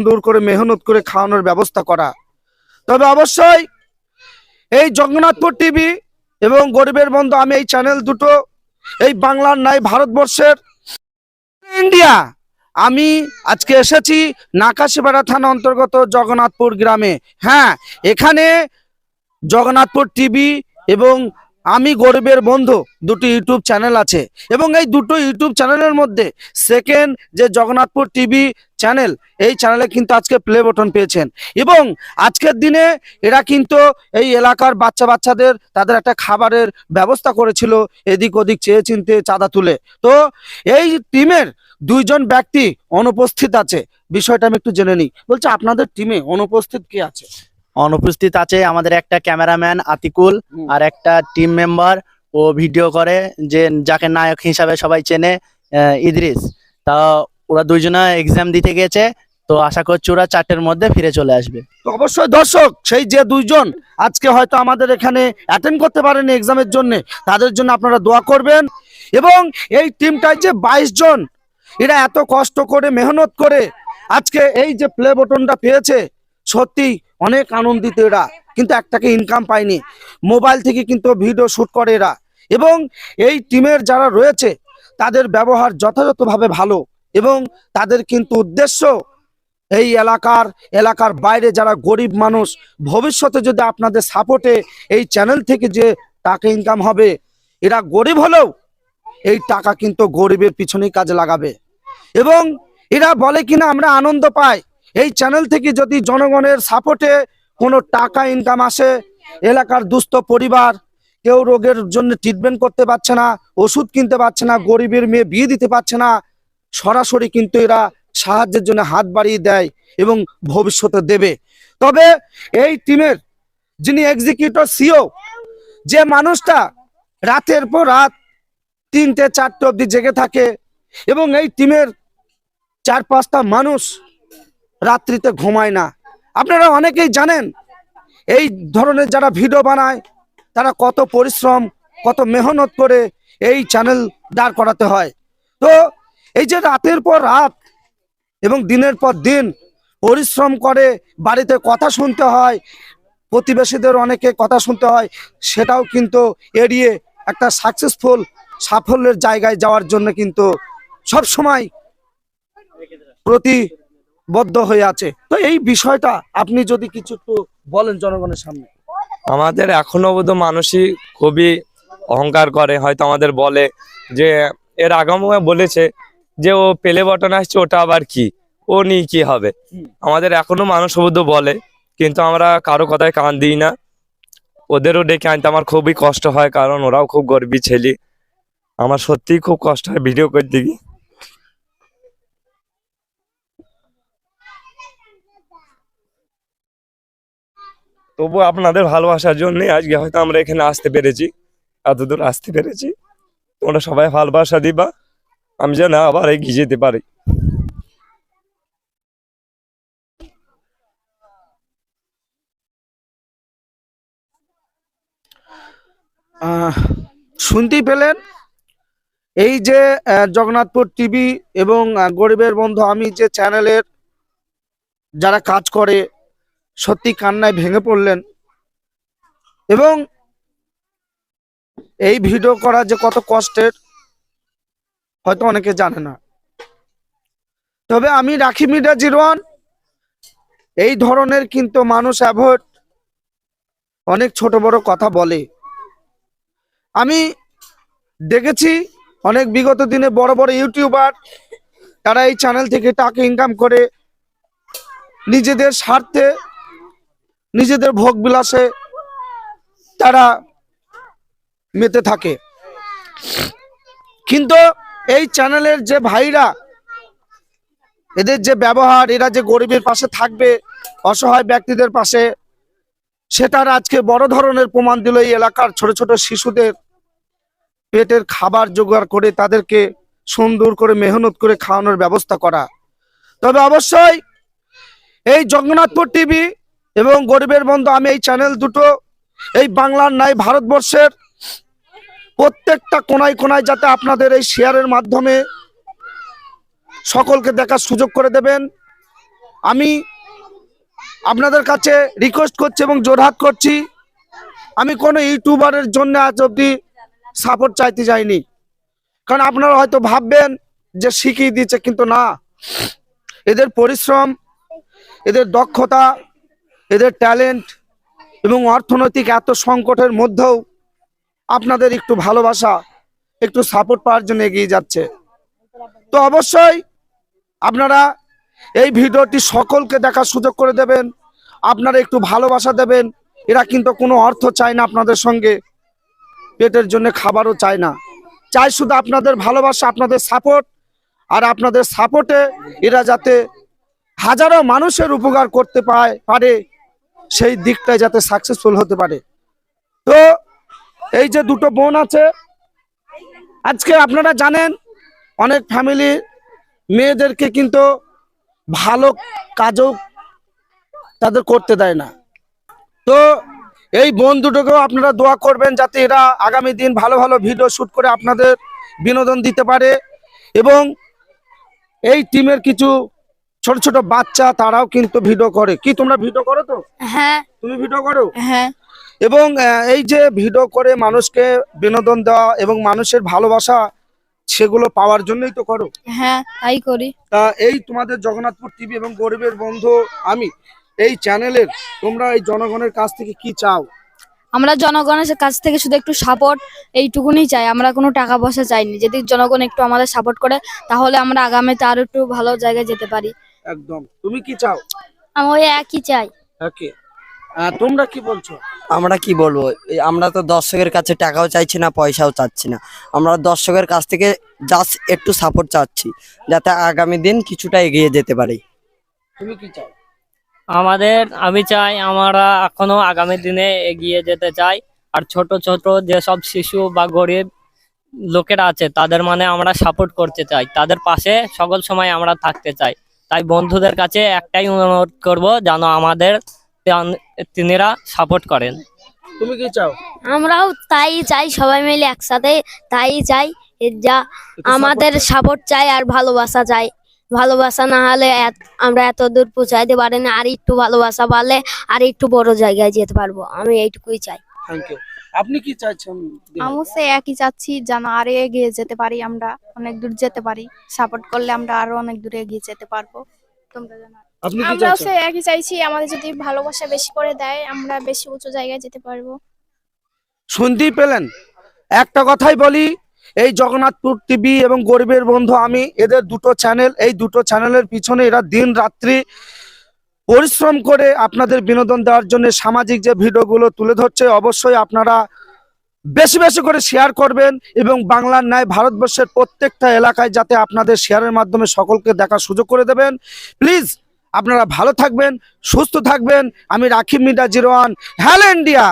সুন্দর করে মেহনত করে খাওয়ানোর ব্যবস্থা করা। তবে অবশ্যই এই জগন্নাথপুর টিভি এবং গরিবের বন্ধু, আমি এই চ্যানেল দুটো, এই বাংলার নাই ভারতবর্ষের। ইন্ডিয়া, আমি আজকে এসেছি নাকাশিপাড়া থানা অন্তর্গত জগন্নাথপুর গ্রামে। হ্যাঁ এখানে জগন্নাথপুর টিভি এবং আমি গরিবের বন্ধু দুটো ইউটিউব চ্যানেল আছে। এবং এই দুটো ইউটিউব চ্যানেলের মধ্যে সেকেন্ড যে জগন্নাথপুর টিভি চ্যানেল এই চ্যানেলে কিন্তু আজকে প্লে বটন পেয়েছেন। এবং আজকের দিনে এরা কিন্তু এই এলাকার বাচ্চা বাচ্চাদের তাদের একটা খাবারের ব্যবস্থা করেছিল এদিক ওদিক চেয়ে চিনতে চাঁদা তুলে। তো এই টিমের দুইজন ব্যক্তি অনুপস্থিত আছে। বিষয়টা আমি একটু জেনে নিই। বলছে আপনাদের টিমে অনুপস্থিত কে আছে? অনুপস্থিত আছে আমাদের একটা ক্যামেরাম্যান আতিকুল আর একটা টিম মেম্বার ও ভিডিও করে যে যাকে নায়ক হিসাবে সবাই চেনে ইদ্রিস। তা ওরা দুইজনে এক্সাম দিতে গেছে, তো আশা করছি ওরা চারটের মধ্যে ফিরে চলে আসবে। তো অবশ্যই দর্শক, সেই যে দুইজন, আজকে হয়তো আমাদের এখানে অ্যাটেন্ড করতে পারেনি এক্সামের জন্য, তাদের জন্য আপনারা দোয়া করবেন। এবং এই টিমটায় যে বাইশ জন, এরা এত কষ্ট করে, মেহনত করে, আজকে এই যে প্লে বটনটা পেয়েছে, সত্যি অনেক আনন্দিত এরা, কিন্তু একটাকে ইনকাম পায়নি। মোবাইল থেকে কিন্তু ভিডিও শুট করে এরা। এবং এই টিমের যারা রয়েছে, তাদের ব্যবহার যথাযথভাবে ভালো। এবং তাদের কিন্তু উদ্দেশ্য এই এলাকার এলাকার বাইরে যারা গরিব মানুষ, ভবিষ্যতে যদি আপনাদের সাপোর্টে এই চ্যানেল থেকে যে টাকা ইনকাম হবে, এরা গরিব হলেও এই টাকা কিন্তু গরিবের পিছনেই কাজে লাগাবে। এবং এরা বলে কিনা আমরা আনন্দ পাই, এই চ্যানেল থেকে যদি জনগণের সাপোর্টে কোনো টাকা ইনকাম আসে, এলাকার দুস্থ পরিবার, কেউ রোগের জন্য ট্রিটমেন্ট করতে পারছে না, ওষুধ কিনতে পারছে না, গরিবের মেয়ে বিয়ে দিতে পারছে না সরাসরি কিন্তু এরা সাহায্যের জন্য হাত বাড়িয়ে দেয় এবং ভবিষ্যতে দেবে। তবে এই টিমের যিনি এক্সিকিউটিভ সিও যে মানুষটা রাতের পর রাত তিনটে, চারটে অবধি জেগে থাকে এবং এই টিমের চার পাঁচটা মানুষ রাত্রিতে ঘুমায় না। আপনারা অনেকেই জানেন, এই ধরনের যারা ভিডিও বানায়, তারা কত পরিশ্রম, কত মেহনত করে এই চ্যানেল দাঁড় করাতে হয়। তো এই যে রাতের পর রাত এবং দিনের পর দিন পরিশ্রম করে বাড়িতে কথা শুনতে হয়, প্রতিবেশীদের অনেকে কথা শুনতে হয়, সেটাও কিন্তু এড়িয়ে একটা সাকসেসফুল সাফল্যের জায়গায় যাওয়ার জন্য কিন্তু সব সময় প্রতিবদ্ধ হয়ে আছে। তো এই বিষয়টা আপনি যদি কিছু একটু বলেন জনগণের সামনে। আমাদের এখনও বোধ মানুষই খুবই অহংকার করে, হয়তো আমাদের বলে যে, এর আগামে বলেছে যে ও পেলে বটন আসছে ওটা আবার কি? ও নিয়ে কি হবে? আমাদের এখনও মানুষ বোধ বলে কিন্তু আমরা কারও কথায় কান দিই না। ওদেরও ডেকে আনতে আমার খুবই কষ্ট হয় কারণ ওরাও খুব গর্বী ছেলে। আমার সত্যিই খুব কষ্ট হয় ভিডিও করতে গিয়ে। তবু আপনাদের ভালোবাসার জন্যই আজকে হয়তো আমরা এখানে আসতে পেরেছি এতদূর আসতে পেরেছি। তোমরা সবাই ভালোবাসা দিবা। আমি যেন আবার এগিয়ে যেতে পারি। শুনতেই পেলেন? এই যে জগন্নাথপুর টিভি এবং গরিবের বন্ধু আমি যে চ্যানেলের যারা কাজ করে, সত্যি কান্নায় ভেঙে পড়লেন। এবং এই ভিডিও করা যে কত কষ্টের হয়তো অনেকে জানে না। তবে আমি রাখি মিডিয়া জিরোয়ান এই ধরনের কিন্তু মানুষ অ্যাভয়েড অনেক ছোট বড় কথা বলে। আমি দেখেছি অনেক বিগত দিনে বড় বড় ইউটিউবার, তারা এই চ্যানেল থেকে টাকা ইনকাম করে নিজেদের স্বার্থে, নিজেদের ভোগ বিলাসে তারা মেতে থাকে। কিন্তু এই চ্যানেলের যে ভাইরা, এদের যে ব্যবহার, এরা যে গরিবের পাশে থাকবে, অসহায় ব্যক্তিদের পাশে, সেটার আজকে বড় ধরনের প্রমাণ দিল এই এলাকার ছোট ছোট শিশুদের পেটের খাবার জোগাড় করে তাদেরকে সুন্দর করে মেহনত করে খাওয়ানোর ব্যবস্থা করা। তবে অবশ্যই এই জগন্নাথপুর টিভি এবং গরিবের বন্ধু, আমি এই চ্যানেল দুটো, এই বাংলার নাই ভারতবর্ষের প্রত্যেকটা কোনায় কোনায় যাতে আপনাদের এই শেয়ারের মাধ্যমে সকলকে দেখার সুযোগ করে দেবেন। আমি আপনাদের কাছে রিকোয়েস্ট করছি এবং জোরহাত করছি। আমি কোনো ইউটিউবারের জন্য আজ অব্দি সাপোর্ট চাইতে যাইনি। কারণ আপনারা হয়তো ভাববেন যে শিখিয়ে দিচ্ছে কিন্তু না। এদের পরিশ্রম, এদের দক্ষতা, এদের ট্যালেন্ট এবং অর্থনৈতিক এত সংকটের মধ্যেও আপনাদের একটু ভালোবাসা, একটু সাপোর্ট পাওয়ার জন্য এগিয়ে যাচ্ছে। তো অবশ্যই আপনারা এই ভিডিওটি সকলকে দেখার সুযোগ করে দেবেন, আপনারা একটু ভালোবাসা দেবেন, এরা কিন্তু কোনো অর্থ চায় না আপনাদের সঙ্গে, পেটের জন্য খাবারও চায় না। চাই শুধু আপনাদের ভালোবাসা, আপনাদের সাপোর্ট আর আপনাদের সাপোর্টে এরা যাতে হাজারো মানুষের উপকার করতে পায়, পারে, সেই দিকটায় যাতে সাকসেসফুল হতে পারে। তো এই যে দুটো বোন আছে আজকে আপনারা জানেন অনেক ফ্যামিলি মেয়েদেরকে কিন্তু ভালো কাজও তাদের করতে দেয় না। তো এই বোন দুটোকেও আপনারা দোয়া করবেন যাতে এরা আগামী দিন ভালো ভালো ভিডিও শুট করে আপনাদের বিনোদন দিতে পারে এবং এই টিমের কিছু ছোট ছোট বাচ্চা তারাও কিন্তু ভিডিও করে। কি তোমরা ভিডিও করো তো? হ্যাঁ। তুমি ভিডিও করো? হ্যাঁ। এবং এই যে ভিডিও করে মানুষকে বিনোদন দেওয়া এবং মানুষের ভালোবাসা সেগুলো পাওয়ার জন্যই তো করো। হ্যাঁ তাই করি। তা এই তোমাদের জগন্নাথপুর টিভি এবং গরিবের বন্ধু আমি এই চ্যানেলের তোমরা এই জনগণের কাছ থেকে কি চাও? আমরা জনগণের কাছ থেকে শুধু একটু সাপোর্ট এইটুকুনি চাই। আমরা কোনো টাকা পয়সা চাইনি। যদি জনগণ একটু আমাদের সাপোর্ট করে তাহলে আমরা আগামীতে আরও একটু ভালো জায়গায় যেতে পারি। একদম। তুমি কি চাও? আমি ওই একই চাই। ওকে তোমরা কি বলছো? আমরা কি বলব? আমরা তো দর্শকের কাছে টাকাও চাইছি না পয়সাও চাচ্ছি না। আমরা দর্শকের কাছ থেকে জাস্ট একটু সাপোর্ট চাচ্ছি যাতে আগামী দিন কিছুটা এগিয়ে যেতে পারি। তুমি কি চাও? আমাদের আমি চাই আমরা এখনও আগামী দিনে এগিয়ে যেতে চাই। আর ছোট ছোট যেসব শিশু বা গরিব লোকেরা আছে তাদের মানে আমরা সাপোর্ট করতে চাই। তাদের পাশে সকল সময় আমরা থাকতে চাই। তাই বন্ধুদের কাছে একটাই অনুরোধ করব যেন আমাদের তিনিরা সাপোর্ট করেন। তুমি কি চাও? আমরাও তাই চাই সবাই মিলে একসাথে তাই চাই যা আমাদের সাপোর্ট চাই আর ভালোবাসা চাই। ভালোবাসা না হলে আমরা এত দূর পৌঁছাইতে পারি না আর একটু ভালোবাসা পারলে আর একটু বড় জায়গায় যেতে পারব। আমি এইটুকুই চাই। থ্যাংক ইউ আপনি কি চাইছেন? আমিও সে একই চাচ্ছি যেন আরও এগিয়ে যেতে পারি আমরা অনেক দূর যেতে পারি। সাপোর্ট করলে আমরা আরও অনেক দূরে এগিয়ে যেতে পারব। তোমরা জানো। আপনি কি আমরাও চাইছেন? সে একই চাইছি আমাদের যদি ভালোবাসা বেশি করে দেয় আমরা বেশি উঁচু জায়গায় যেতে পারব। শুনতেই পেলেন? একটা কথাই বলি এই জগন্নাথপুর টিভি এবং গরিবের বন্ধু আমি এদের দুটো চ্যানেল এই দুটো চ্যানেলের পিছনে এরা দিন রাত্রি পরিশ্রম করে আপনাদের বিনোদন দেওয়ার জন্য সামাজিক যে ভিডিওগুলো তুলে ধরছে অবশ্যই আপনারা বেশি বেশি করে শেয়ার করবেন এবং বাংলার ন্যায় ভারতবর্ষের প্রত্যেকটা এলাকায় যাতে আপনাদের শেয়ারের মাধ্যমে সকলকে দেখার সুযোগ করে দেবেন। প্লিজ আপনারা ভালো থাকবেন সুস্থ থাকবেন। আমি রাখি মিডা জিরোয়ান। Hello India!